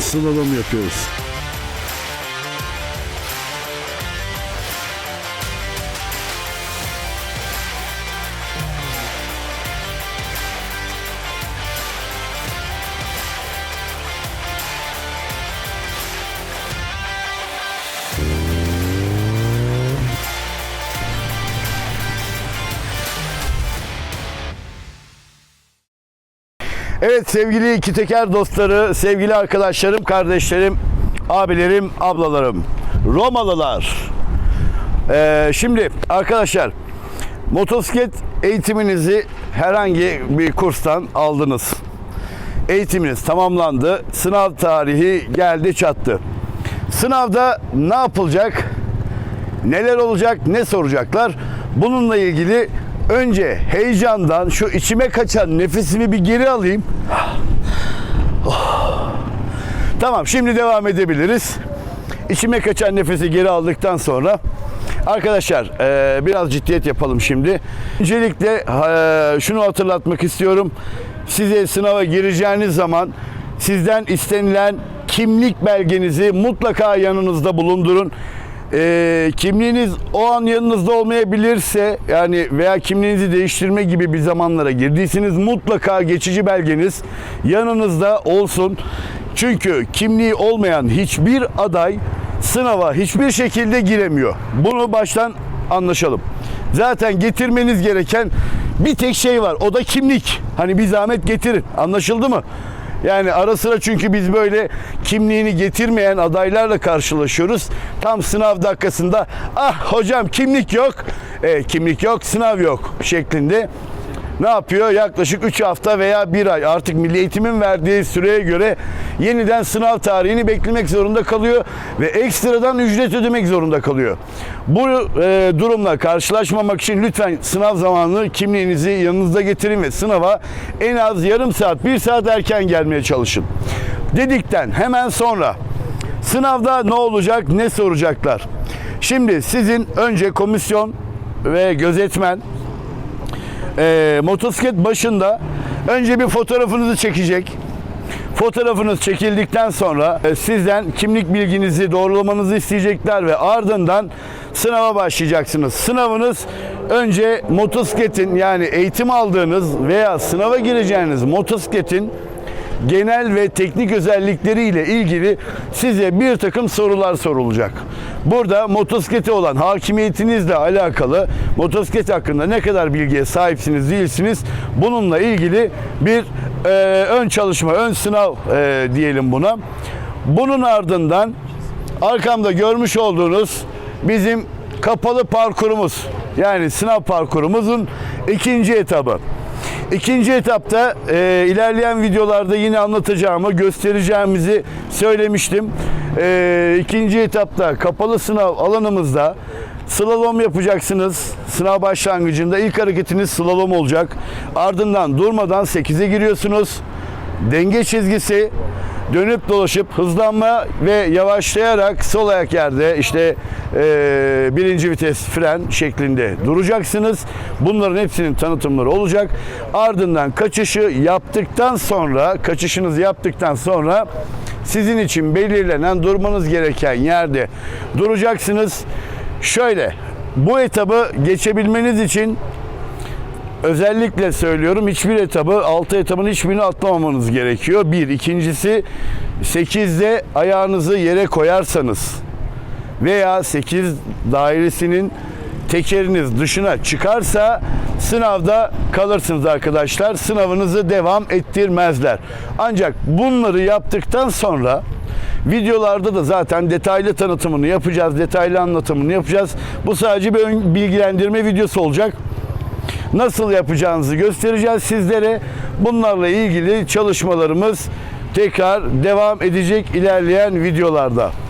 slalom yapıyoruz. Evet sevgili iki teker dostları, sevgili arkadaşlarım, kardeşlerim, abilerim, ablalarım, Romalılar. Ee, şimdi arkadaşlar motosiklet eğitiminizi herhangi bir kurstan aldınız. Eğitiminiz tamamlandı. Sınav tarihi geldi çattı. Sınavda ne yapılacak? Neler olacak? Ne soracaklar? Bununla ilgili önce heyecandan şu içime kaçan nefesimi bir geri alayım. Tamam şimdi devam edebiliriz. İçime kaçan nefesi geri aldıktan sonra arkadaşlar eee, biraz ciddiyet yapalım şimdi. Öncelikle eee, şunu hatırlatmak istiyorum. Size sınava gireceğiniz zaman sizden istenilen kimlik belgenizi mutlaka yanınızda bulundurun. Eee, kimliğiniz o an yanınızda olmayabilirse yani veya kimliğinizi değiştirme gibi bir zamanlara girdiyseniz mutlaka geçici belgeniz yanınızda olsun. Çünkü kimliği olmayan hiçbir aday sınava hiçbir şekilde giremiyor. Bunu baştan anlaşalım. Zaten getirmeniz gereken bir tek şey var. O da kimlik. Hani bir zahmet getirin. Anlaşıldı mı? Yani ara sıra çünkü biz böyle kimliğini getirmeyen adaylarla karşılaşıyoruz. Tam sınav dakikasında ah hocam kimlik yok, e, kimlik yok, sınav yok şeklinde ne yapıyor? Yaklaşık 3 hafta veya 1 ay artık Milli Eğitim'in verdiği süreye göre yeniden sınav tarihini beklemek zorunda kalıyor ve ekstradan ücret ödemek zorunda kalıyor. Bu e, durumla karşılaşmamak için lütfen sınav zamanını kimliğinizi yanınızda getirin ve sınava en az yarım saat, 1 saat erken gelmeye çalışın. Dedikten hemen sonra sınavda ne olacak, ne soracaklar? Şimdi sizin önce komisyon ve gözetmen e, motosiklet başında önce bir fotoğrafınızı çekecek. Fotoğrafınız çekildikten sonra e, sizden kimlik bilginizi doğrulamanızı isteyecekler ve ardından sınava başlayacaksınız. Sınavınız önce motosikletin yani eğitim aldığınız veya sınava gireceğiniz motosikletin genel ve teknik özellikleriyle ilgili size bir takım sorular sorulacak. Burada motosiklete olan hakimiyetinizle alakalı motosiklet hakkında ne kadar bilgiye sahipsiniz değilsiniz bununla ilgili bir e, ön çalışma, ön sınav e, diyelim buna. Bunun ardından arkamda görmüş olduğunuz bizim kapalı parkurumuz yani sınav parkurumuzun ikinci etabı. İkinci etapta e, ilerleyen videolarda yine anlatacağımı, göstereceğimizi söylemiştim. E, ikinci etapta kapalı sınav alanımızda slalom yapacaksınız. Sınav başlangıcında ilk hareketiniz slalom olacak. Ardından durmadan 8'e giriyorsunuz. Denge çizgisi, dönüp dolaşıp hızlanma ve yavaşlayarak sol ayak yerde işte e, birinci vites fren şeklinde duracaksınız. Bunların hepsinin tanıtımları olacak. Ardından kaçışı yaptıktan sonra kaçışınızı yaptıktan sonra sizin için belirlenen durmanız gereken yerde duracaksınız. Şöyle bu etabı geçebilmeniz için özellikle söylüyorum hiçbir etabı 6 etabın hiçbirini atlamamanız gerekiyor. Bir. ikincisi 8'de ayağınızı yere koyarsanız veya 8 dairesinin tekeriniz dışına çıkarsa sınavda kalırsınız arkadaşlar. Sınavınızı devam ettirmezler. Ancak bunları yaptıktan sonra videolarda da zaten detaylı tanıtımını yapacağız, detaylı anlatımını yapacağız. Bu sadece bir bilgilendirme videosu olacak nasıl yapacağınızı göstereceğiz sizlere. Bunlarla ilgili çalışmalarımız tekrar devam edecek ilerleyen videolarda.